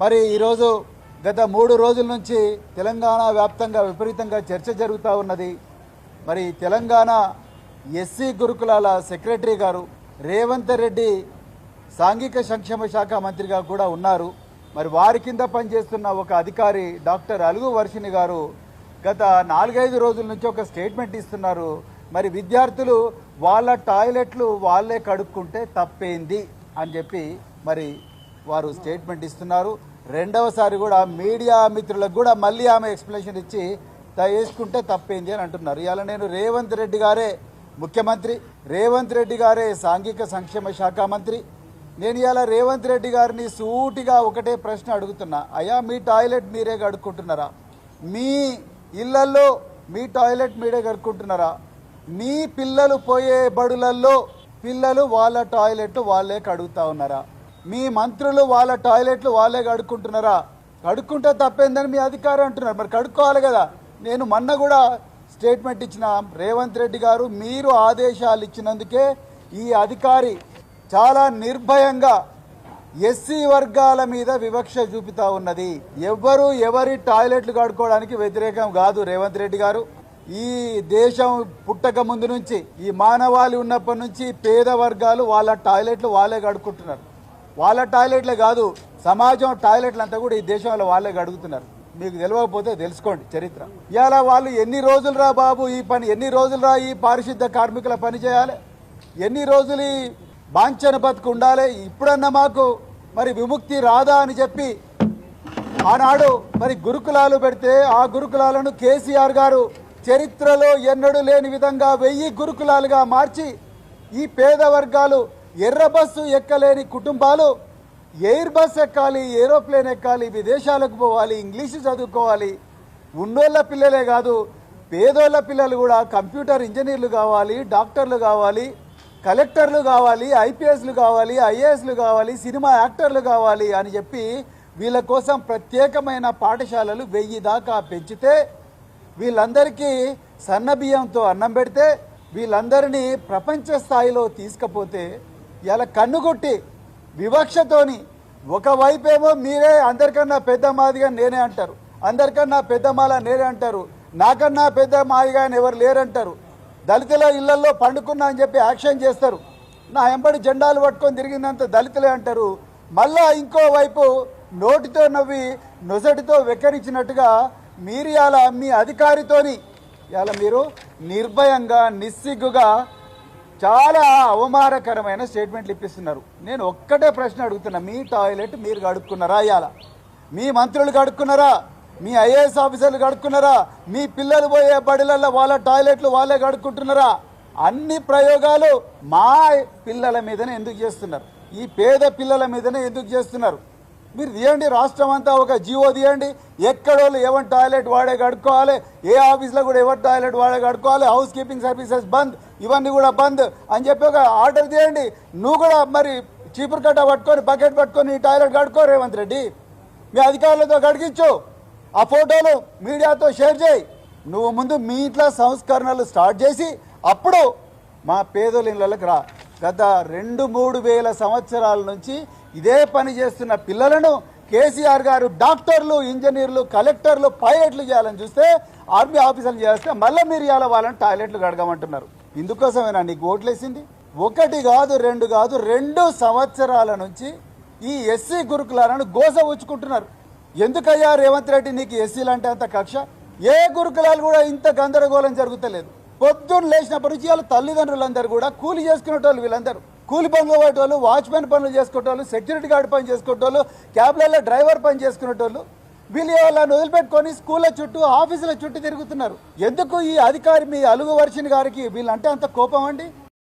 మరి ఈరోజు గత మూడు రోజుల నుంచి తెలంగాణ వ్యాప్తంగా విపరీతంగా చర్చ జరుగుతూ ఉన్నది. మరి తెలంగాణ ఎస్సీ గురుకులాల సెక్రటరీ గారు రేవంత్ రెడ్డి సాంఘిక సంక్షేమ శాఖ మంత్రిగా కూడా ఉన్నారు. మరి వారి కింద పనిచేస్తున్న ఒక అధికారి డాక్టర్ అలుగు వర్షిణి గారు గత నాలుగైదు రోజుల నుంచి ఒక స్టేట్మెంట్ ఇస్తున్నారు. మరి విద్యార్థులు వాళ్ళ టాయిలెట్లు వాళ్ళే కడుక్కుంటే తప్పేంది అని చెప్పి మరి వారు స్టేట్మెంట్ ఇస్తున్నారు. రెండవసారి కూడా మీడియా మిత్రులకు కూడా మళ్ళీ ఆమె ఎక్స్ప్లెనేషన్ ఇచ్చి వేసుకుంటే తప్పేంది అని అంటున్నారు. ఇవాళ నేను రేవంత్ రెడ్డి గారే ముఖ్యమంత్రి రేవంత్ రెడ్డి గారే సాంఘిక సంక్షేమ శాఖ మంత్రి. నేను ఇవాళ రేవంత్ రెడ్డి గారిని సూటిగా ఒకటే ప్రశ్న అడుగుతున్నా. అయ్యా మీ టాయిలెట్ మీరే కడుక్కుంటున్నారా? మీ ఇళ్ళల్లో మీ టాయిలెట్ మీరే కడుక్కుంటున్నారా? మీ పిల్లలు పోయే బడులల్లో పిల్లలు వాళ్ళ టాయిలెట్ వాళ్ళే కడుగుతా ఉన్నారా? మీ మంత్రులు వాళ్ళ టాయిలెట్లు వాళ్ళే కడుక్కుంటున్నారా? కడుక్కుంటే తప్పేందని మీ అధికారం అంటున్నారు. మరి కడుక్కోవాలి కదా. నేను మొన్న కూడా స్టేట్మెంట్ ఇచ్చిన రేవంత్ రెడ్డి గారు మీరు ఆదేశాలు ఇచ్చినందుకే ఈ అధికారి చాలా నిర్భయంగా ఎస్సీ వర్గాల మీద వివక్ష చూపుతా ఉన్నది. ఎవరు ఎవరి టాయిలెట్లు కడుక్కోవడానికి వ్యతిరేకం కాదు రేవంత్ రెడ్డి గారు. ఈ దేశం పుట్టక ముందు నుంచి ఈ మానవాళి ఉన్నప్పటి నుంచి పేద వర్గాలు వాళ్ళ టాయిలెట్లు వాళ్ళే కడుక్కుంటున్నారు. వాళ్ళ టాయిలెట్లే కాదు సమాజం టాయిలెట్లు అంతా కూడా ఈ దేశంలో వాళ్ళే అడుగుతున్నారు మీకు తెలియకపోతే తెలుసుకోండి చరిత్ర. ఇవాళ వాళ్ళు ఎన్ని రోజులు రా బాబు ఈ పని ఎన్ని రోజులు రా ఈ పారిశుద్ధ కార్మికుల పని చేయాలి? ఎన్ని రోజులు ఈ బాంఛన బతుకు ఉండాలి? ఇప్పుడన్నా మాకు మరి విముక్తి రాదా అని చెప్పి ఆనాడు మరి గురుకులాలు పెడితే ఆ గురుకులాలను కేసీఆర్ గారు చరిత్రలో ఎన్నడూ లేని విధంగా వెయ్యి గురుకులాలుగా మార్చి ఈ పేద వర్గాలు ఎర్ర బస్సు ఎక్కలేని కుటుంబాలు ఎయిర్ బస్ ఎక్కాలి ఏరోప్లేన్ ఎక్కాలి విదేశాలకు పోవాలి ఇంగ్లీషు చదువుకోవాలి. ఉన్నోళ్ళ పిల్లలే కాదు పేదోళ్ళ పిల్లలు కూడా కంప్యూటర్ ఇంజనీర్లు కావాలి డాక్టర్లు కావాలి కలెక్టర్లు కావాలి ఐపీఎస్లు కావాలి ఐఏఎస్లు కావాలి సినిమా యాక్టర్లు కావాలి అని చెప్పి వీళ్ళ కోసం ప్రత్యేకమైన పాఠశాలలు వెయ్యి దాకా పెంచితే వీళ్ళందరికీ సన్న బియ్యంతో అన్నం పెడితే వీళ్ళందరినీ ప్రపంచ స్థాయిలో తీసుకపోతే ఇలా కన్నుకొట్టి వివక్షతోని ఒకవైపేమో మీరే అందరికన్నా పెద్ద మాదిగా నేనే అంటారు. అందరికన్నా పెద్ద మాల నేనే అంటారు. నాకన్నా పెద్ద మాదిగా అని ఎవరు లేరంటారు. దళితుల ఇళ్ళలో పండుకున్నా అని చెప్పి యాక్షన్ చేస్తారు. నా ఎంబడి జెండాలు పట్టుకొని తిరిగిందంత దళితులే అంటారు. మళ్ళా ఇంకోవైపు నోటితో నవ్వి నొసటితో వెక్కరించినట్టుగా మీరు ఇలా మీ అధికారితోని ఇలా మీరు నిర్భయంగా నిస్సిగ్గుగా చాలా అవమానకరమైన స్టేట్మెంట్లు ఇప్పిస్తున్నారు. నేను ఒక్కటే ప్రశ్న అడుగుతున్నా మీ టాయిలెట్ మీరు కడుక్కున్నారా ఇవాళ మీ మంత్రులు కడుక్కున్నారా? మీ ఐఏఎస్ ఆఫీసర్లు కడుక్కున్నారా? మీ పిల్లలు పోయే బడిలలో వాళ్ళ టాయిలెట్లు వాళ్ళే కడుక్కుంటున్నారా? అన్ని ప్రయోగాలు మా పిల్లల మీదనే ఎందుకు చేస్తున్నారు? ఈ పేద పిల్లల మీదనే ఎందుకు చేస్తున్నారు? మీరు తీయండి రాష్ట్రం అంతా ఒక జియో తీయండి. ఎక్కడోళ్ళు ఎవరి టాయిలెట్ వాడే కడుక్కోవాలి ఏ ఆఫీస్లో కూడా ఎవరి టాయిలెట్ వాడే కడుక్కోవాలి హౌస్ కీపింగ్ సర్వీసెస్ బంద్ ఇవన్నీ కూడా బంద్ అని చెప్పి ఒక ఆర్డర్ తీయండి. నువ్వు కూడా మరి చీపురు కట్ట పట్టుకొని బకెట్ పట్టుకొని ఈ టాయిలెట్ కడుక్కో రేవంత్ రెడ్డి. మీ అధికారులతో కడిగించు. ఆ ఫోటోలు మీడియాతో షేర్ చేయి. నువ్వు ముందు మీ ఇంట్లో సంస్కరణలు స్టార్ట్ చేసి అప్పుడు మా పేదల ఇళ్ళకి రా. గత రెండు మూడు వేల సంవత్సరాల నుంచి ఇదే పని చేస్తున్న పిల్లలను కేసీఆర్ గారు డాక్టర్లు ఇంజనీర్లు కలెక్టర్లు పైలట్లు చేయాలని చూస్తే ఆర్మీ ఆఫీసర్లు చేస్తే మళ్ళీ మీరు ఇవాళ వాళ్ళని టాయిలెట్లు కడగమంటున్నారు. ఇందుకోసమేనా నీకు ఓట్లేసింది? ఒకటి కాదు రెండు కాదు రెండు సంవత్సరాల నుంచి ఈ ఎస్సీ గురుకులాలను గోస ఉంచుకుంటున్నారు ఎందుకయ్యా రేవంత్ రెడ్డి నీకు ఎస్సీలు అంటే అంత కక్ష? ఏ గురుకులాలు కూడా ఇంత గందరగోళం జరుగుతలేదు. పొద్దున్న లేచినప్పటి నుంచి వాళ్ళ తల్లిదండ్రులందరూ కూడా కూలి చేసుకునేటోళ్ళు వీళ్ళందరూ. కూలి పనులు పోయేటోళ్ళు వాచ్మెన్ పనులు చేసుకునేటోళ్ళు సెక్యూరిటీ గార్డ్ పని చేసుకునేటోళ్ళు క్యాబ్లలో డ్రైవర్ పని చేసుకునేటోళ్ళు వీళ్ళు వాళ్ళని వదిలిపెట్టుకొని స్కూళ్ళ చుట్టూ ఆఫీసుల చుట్టూ తిరుగుతున్నారు. ఎందుకు ఈ అధికారి మీ అలుగు వర్షిని గారికి వీళ్ళంటే అంత కోపం అండి?